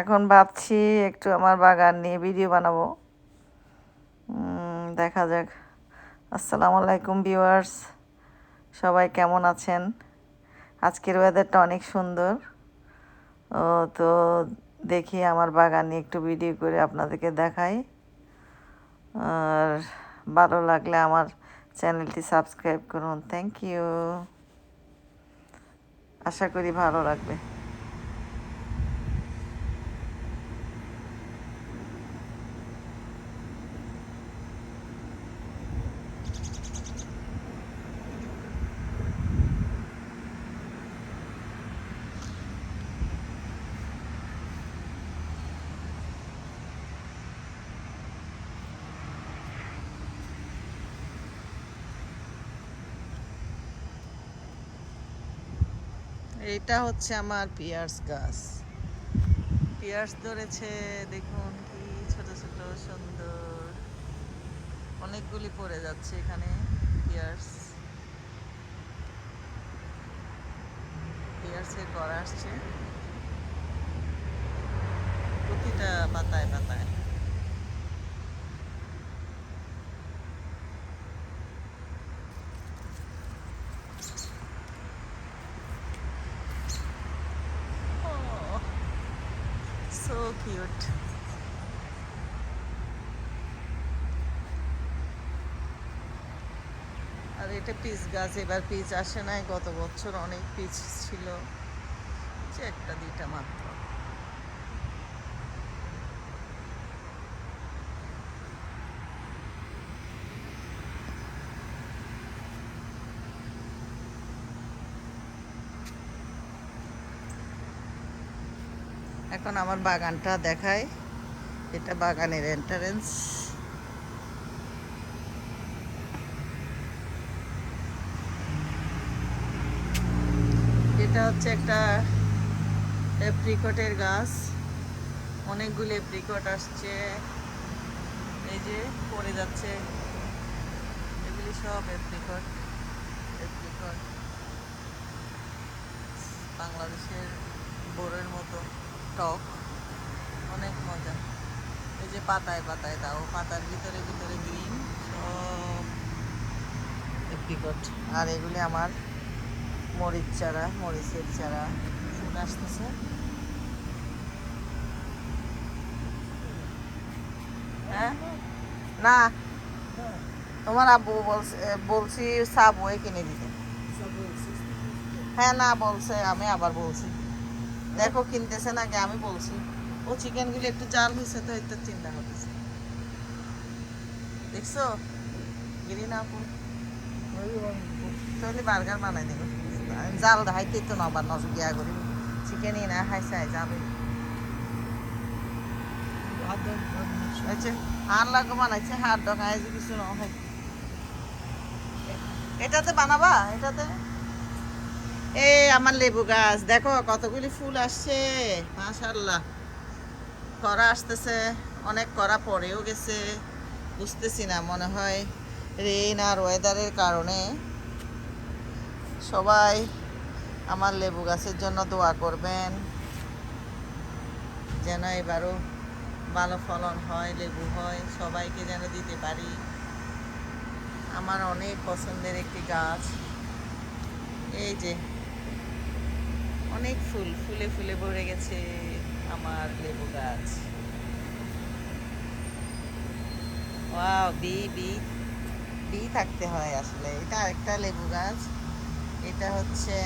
এখন ভাবছি একটু আমার বাগান নিয়ে ভিডিও বানাবো। দেখা যাক। আসসালামু আলাইকুম, ভিউয়ার্স। সবাই কেমন আছেন? আজকের ওয়েদারটা অনেক সুন্দর। ও, তো দেখি আমার বাগান নিয়ে একটু ভিডিও করে আপনাদেরকে দেখাই। আর ভালো লাগলে আমার চ্যানেলটি সাবস্ক্রাইব করুন। থ্যাংক ইউ আশা করি ভালো লাগবে। এটা হচ্ছে আমার পিয়ার্স গাছ। পিয়ার্স ধরেছে, দেখুন কি ছোট ছোট, সুন্দর। অনেকগুলি পড়ে যাচ্ছে এখানে পিয়ার্স। পিয়ার্সের করা আসছে। প্রতিটা পাতায় পাতায়। So cute. আর এটা পিচ গাছ, এবার পিচ আসে নাই, গত বছর অনেক পিচ ছিল যে একটা দুইটা মাত্র এখন আমার বাগানটা দেখায়। এটা বাগানের এন্ট্রান্স এটা হচ্ছে একটা এপ্রিকটের গাছ। অনেকগুলি এপ্রিকট আসছে। এই যে পড়ে যাচ্ছে। এগুলি সব এপ্রিকট এপ্রিকট বাংলাদেশের বোরের মতো। টক অনেক মজা। এই যে পাতায় পাতায় দাও পাতার ভিতরে ভিতরে গ্রিন সব। এপ্রিকট আর এগুলি আমার মরিচ চারা মরিচের চারা। ফুল আসতেছে। হ্যাঁ? না। তোমার আব্বু বলছে বলছি সাব বই কিনে দিতে। হ্যাঁ না বলছে আমি আবার বলছি। দেখো, কিনতেছে নাকি? আমি বলছি। ও চিকেনগুলো একটু জাল হয়েছে তো একটু চিন্তা হতেছে দেখছ? গ্রিন আপু তাহলে বার্গার বানাই দেবো। জাল দেখাইতে তো না আবার নজর গিয়া করি। চিকেনই না খাইছে যাবে হার লাগে বানাইছে হার ডকায় কিছু না হয়। এটাতে বানাবা? এটাতে? এ আমার লেবু গাছ, দেখো কতগুলি ফুল আসছে মাশাল্লাহ করা আসতেছে, অনেক করা পড়েও গেছে, বুঝতেছি না, মনে হয় রেইন আর ওয়েদারের কারণে সবাই আমার লেবু গাছের জন্য দোয়া করবেন, যেন এবারও ভালো ফলন হয়, লেবু হয়, সবাইকে যেন দিতে পারি। আমার অনেক পছন্দের একটি গাছ, এই যে অনেক ফুল, ফুলে ফুলে ভরে গেছে আমার লেবু গাছ। ওয়াও, বি বি বি থাকতে হয় আসলে। এটা একটা লেবু গাছ। এটা হচ্ছে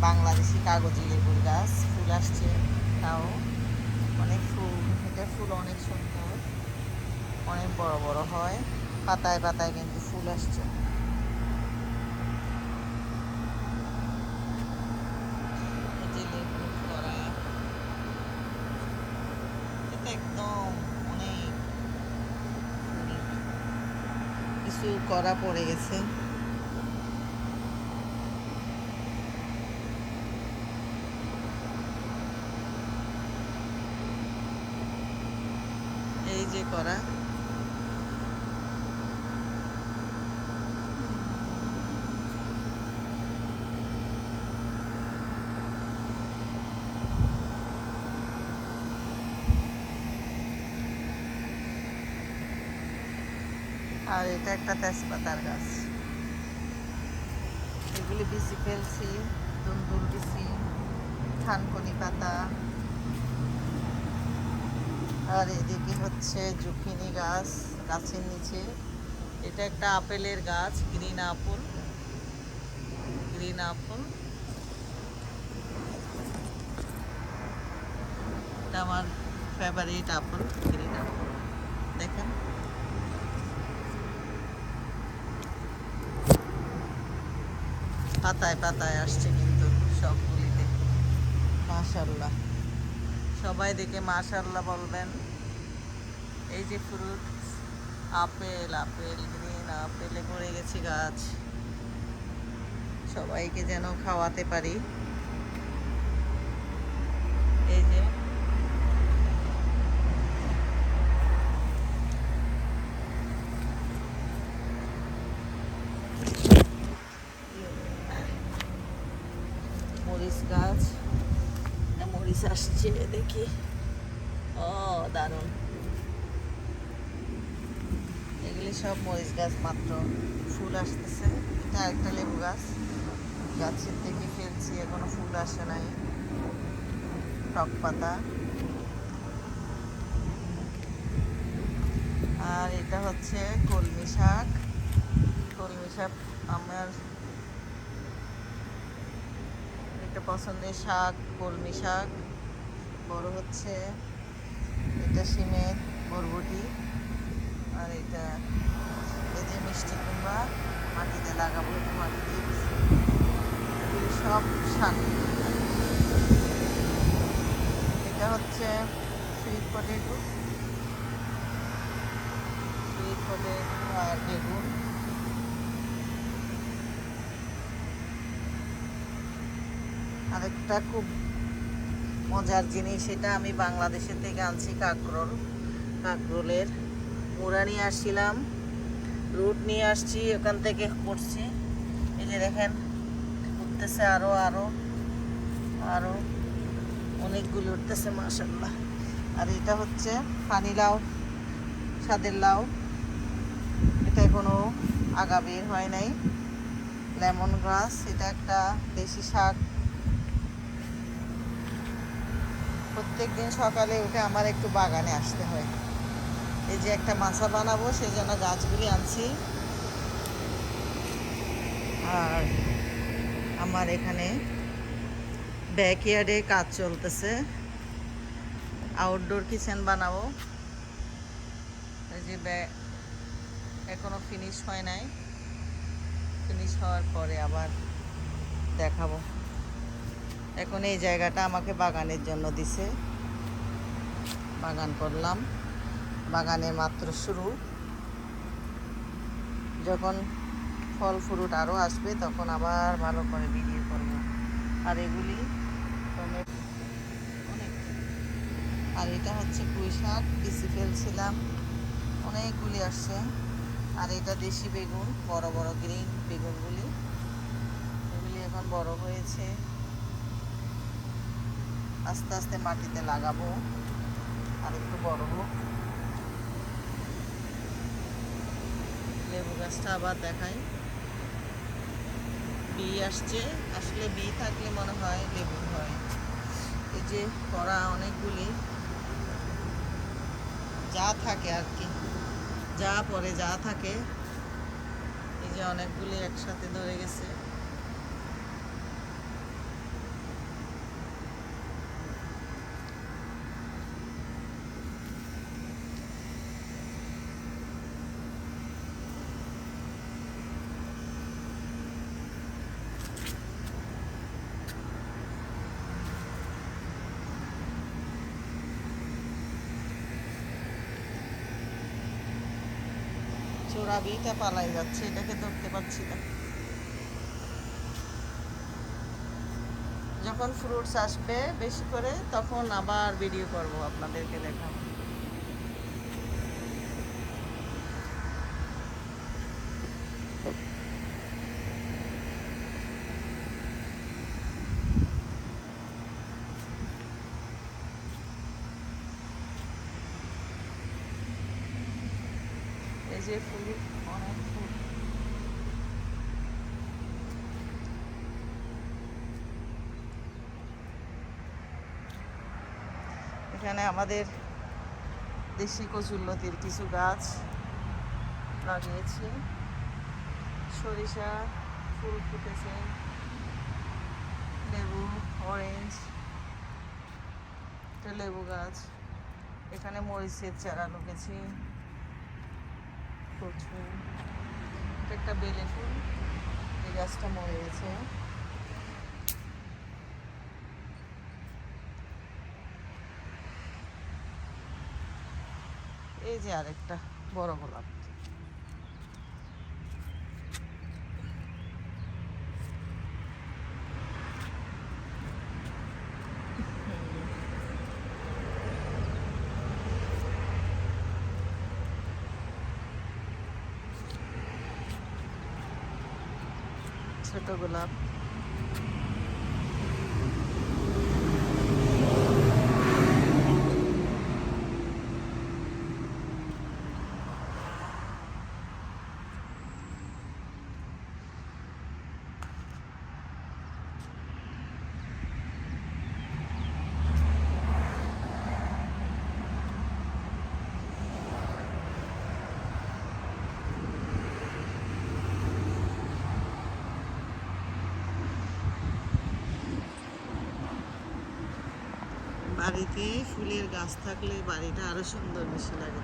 বাংলাদেশি কাগজি লেবুর গাছ। ফুল আসছে তাও। অনেক ফুল এটা ফুল অনেক সুন্দর। অনেক বড় বড় হয়। পাতায় পাতায় কিন্তু ফুল আসছে এই যে লেবু করা এটা একদম অনেক ফুল কিছু করা পড়ে গেছে। এই যে করা আর এটা একটা তেজপাতার গাছ। এগুলি বিচি ফেলছি দুন্দুল বিচি, থানকনি পাতা। আর এদিকে হচ্ছে জুকিনি গাছ, গাছের নিচে। এটা একটা আপেলের গাছ, গ্রিন আপেল। Green apple. এটা আমার ফেভারিট আপেল, গ্রিন আপেল। দেখেন। পাতায় পাতায় আসছে কিন্তু সবগুলিতে। মাশাল্লাহ সবাই দেখে মাশাল্লাহ বলবেন। এই যে ফ্রুট আপেল আপেল গ্রিন আপেলে ভরে গেছে গাছ। সবাইকে যেন খাওয়াতে পারি। এই যে মরিচ গাছ। মরিচ আসছে, দেখি। ও, দারুণ। এগুলি সব মরিচ গাছ মাত্র। ফুল আসতেছে। এটা একটা লেবু গাছ। গাছের থেকে ফেলছি, এখনও ফুল আসে নাই। টক পাতা। আর এটা হচ্ছে কলমি শাক। কলমি শাক আমার একটা পছন্দের শাক, কলমি শাক। বড় হচ্ছে এটা সিমের বরবটি আর এটা এই যে মিষ্টি কুমড়া। মাটিতে লাগাবো এটা মাটিতে। সব শাক। এটা হচ্ছে সুইট পটেটো সুইট পটেটো আর বেগুন। আরেকটা খুব মজার জিনিস এটা আমি বাংলাদেশের থেকে আনছি কাকরোল। কাকরোলের মুড়া নিয়ে আসছিলাম, রুট নিয়ে আসছি, ওখান থেকে করছি। এই যে দেখেন, উঠতেছে আরও আরও আরও অনেকগুলি উঠতেছে মাসাল্লাহ আর এটা হচ্ছে পানি লাউ, স্বাদের লাউ। এটা কোনো আগা বের হয় নাই। লেমন গ্রাস, এটা একটা দেশি শাক। প্রত্যেক দিন সকালে উঠে আমার একটু বাগানে আসতে হয়। এই যে একটা মাছা বানাবো, সেই জন্য গাছগুলি আনছি। আর আমার এখানে ব্যাকইয়ার্ডে কাজ চলতেছে। আউটডোর কিচেন বানাবো। এই যে এখনও ফিনিশ হয় নাই। ফিনিশ হওয়ার পরে আবার দেখাবো। এখন এই জায়গাটা আমাকে বাগানের জন্য দিছে। বাগান করলাম। বাগানে মাত্র শুরু। যখন ফল, ফ্রুট আরও আসবে, তখন আবার ভালো করে ভিডিও করব। আর এগুলি অনেক। আর এটা হচ্ছে পুঁই শাক, পিসি ফেলছিলাম। অনেকগুলি আসছে। আর এটা দেশি বেগুন, বড় বড় গ্রিন বেগুনগুলি। এগুলি এখন বড় হয়েছে। আস্তে আস্তে মাটিতে লাগাবো আর একটু বড় হোক লেবু গাছটা আবার দেখাই। বি আসছে। আসলে বি থাকলে মনে হয় লেবু হয়। এই যে করা অনেকগুলি। যা থাকে আর কি। যা পরে যা থাকে। এই যে অনেকগুলি একসাথে ধরে গেছে। চোরা বিটা পালাই যাচ্ছে, এটাকে ধরতে পারছি না। যখন ফ্রুটস আসবে বেশি করে, তখন আবার ভিডিও করব আপনাদেরকে দেখাবো। ফুল, অনেক ফুল। এখানে আমাদের দেশি কচুল্লতির কিছু গাছ লাগিয়েছি। সরিষা, ফুল ফুটেছে। লেবু অরেঞ্জ লেবু গাছ। এখানে মরিচের চারা লুকেছি। প্রচুর একটা বেলে ফুল। এই গাছটা মরে গেছে। এই যে আরেকটা বড় গোলাপ। ছোট গোলাপ। বাড়িতে ফুলের গাছ থাকলে বাড়িটা আরও সুন্দর বেশি লাগে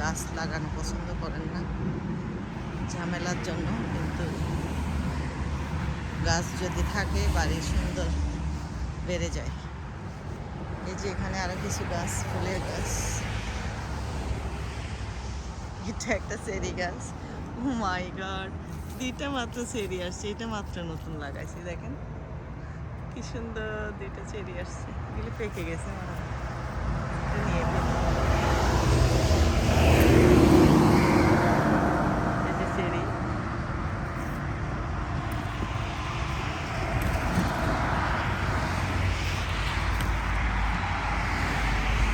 গাছ লাগানো পছন্দ করেন না। ঝামেলার জন্য কিন্তু গাছ যদি থাকে, বাড়ি সুন্দর বেড়ে যায়। এই যে এখানে আরও কিছু গাছ, ফুলের গাছ। এটা একটা চেরি গাছ। ও মাই গড দুইটা মাত্র চেরি আসছে, এটা মাত্র নতুন লাগাইছি, দেখেন। কি সুন্দর দুইটা চেরি আসছে, এগুলো পেকে গেছে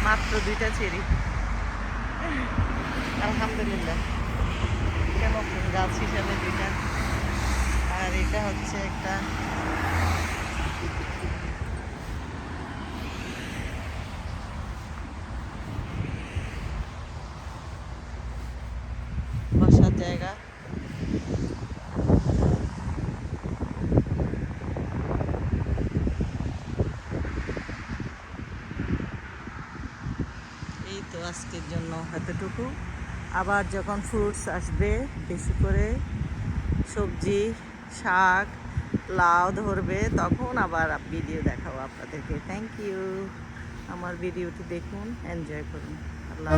মাত্র দুইটা চেরি। আলহামদুলিল্লাহ। গাছ হিসাবে আর এটা হচ্ছে একটা বসার জায়গা। এই তো আজকের জন্য এতটুকু। আবার যখন ফ্রুটস আসবে, বেশি করে সবজি, শাক, লাউ ধরবে, তখন আবার ভিডিও দেখাবো আপনাদেরকে। থ্যাংক ইউ আমার ভিডিওটি দেখুন এনজয় করুন। আল্লাহ।